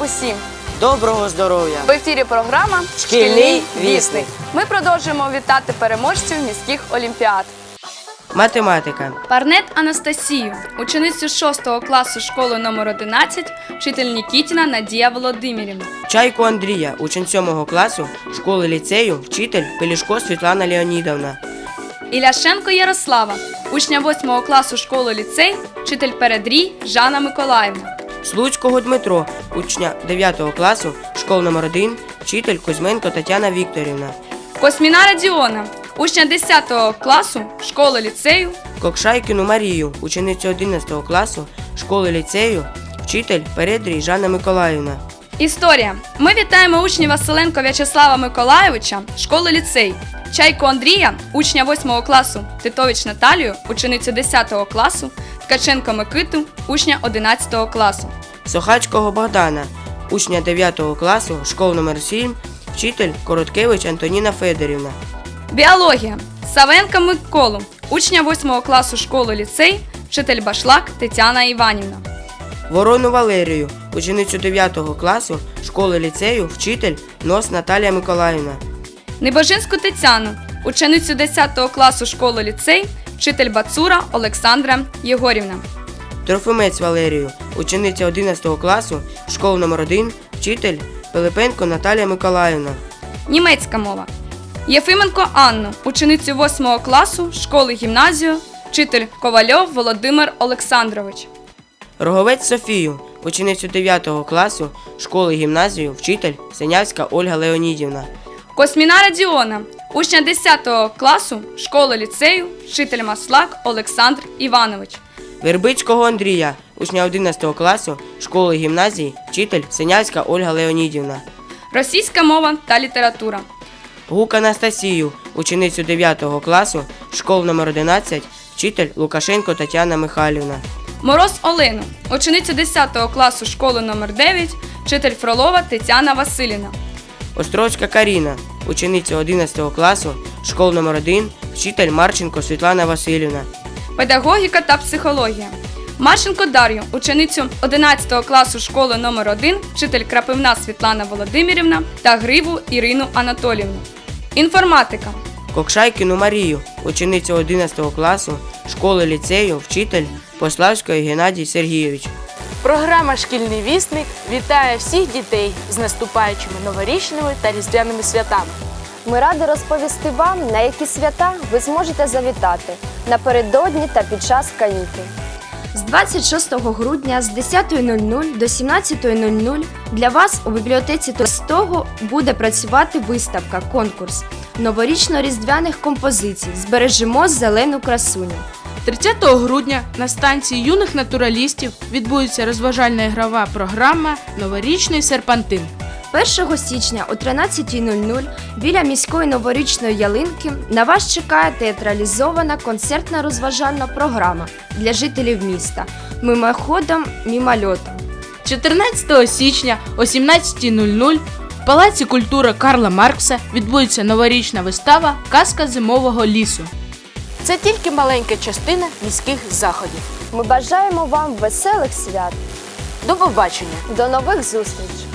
усім! Доброго здоров'я! В ефірі програма Шкільний вісник». Ми продовжуємо вітати переможців міських олімпіад. Математика. Парнет Анастасію, ученицю 6 класу школи номер 11, вчитель Нікітіна Надія Володимирівна. Чайку Андрія, учень 7 класу школи ліцею, вчитель Пелішко Світлана Леонідовна. Іляшенко Ярослава, учня 8 класу школи ліцей, вчитель Передрій Жанна Миколаївна. Случкого Дмитро, учня 9 класу школи номер 1 вчитель Кузьменко Тетяна Вікторівна. Косміна Радіона, учня 10 класу школи ліцею, Кокшайкіну Марію, ученицю 11 класу школи ліцею, вчитель Передрій Жанна Миколаївна. Історія. Ми вітаємо учнів Василенко В'ячеслава Миколайовича, школи ліцей. Чайко Андрія, учня 8 класу, Титович Наталію, ученицю 10 класу, Ткаченко Микиту, учня 11 класу. Сохачкого Богдана, учня 9 класу школи номер 7 вчитель Короткевич Антоніна Федорівна. Біологія. Савенка Миколу, учня 8 класу школи ліцей, вчитель Башлак Тетяна Іванівна. Ворону Валерію, ученицю 9 класу школи ліцею, вчитель Нос Наталія Миколаївна. Небожинську Тетяну, ученицю 10 класу школи ліцей, вчитель Бацура Олександра Єгорівна. Трофимець Валерію, учениця 11 класу школи номер 1 вчитель Пилипенко Наталія Миколаївна. Німецька мова. Єфименко Анну, ученицю 8 класу школи гімназію, вчитель Ковальов Володимир Олександрович. Роговець Софію, ученицю 9 класу школи гімназію, вчитель Синявська Ольга Леонідівна. Косміна Радіона, учня 10 класу школи ліцею, вчитель Маслак Олександр Іванович. Вербицького Андрія, учня 11 класу школи гімназії, вчитель Синявська Ольга Леонідівна. Російська мова та література. Гук Анастасію, ученицю 9 класу школи номер 11 вчитель Лукашенко Тетяна Михайлівна. Мороз Олену, ученицю 10 класу школи номер 9 вчитель Фролова Тетяна Василівна. Острозька Каріна, учениця 11 класу школи номер 1 вчитель Марченко Світлана Васильівна. Педагогіка та психологія. Марченко Дар'ю, ученицю 11 класу школи номер 1 вчитель Крапивна Світлана Володимирівна та Гриву Ірину Анатолівну. Інформатика. Кокшайкіну Марію, учениця 11 класу школи ліцею, вчитель Пославської Геннадій Сергійович. Програма Шкільний вісник вітає всіх дітей з наступаючими новорічними та різдвяними святами. Ми раді розповісти вам, на які свята ви зможете завітати напередодні та під час канікул. З 26 грудня з 10.00 до 17.00 для вас у бібліотеці Толстого буде працювати виставка конкурс новорічно-різдвяних композицій. Збережемо зелену красуню. 30 грудня на станції юних натуралістів відбудеться розважальна ігрова програма Новорічний серпантин. 1 січня о 13.00 біля міської новорічної ялинки на вас чекає театралізована концертна розважальна програма для жителів міста мимоходом мімольотом. 14 січня о 17.00 в Палаці культури Карла Маркса відбудеться новорічна вистава Казка зимового лісу. Це тільки маленька частина міських заходів. Ми бажаємо вам веселих свят. До побачення! До нових зустрічей!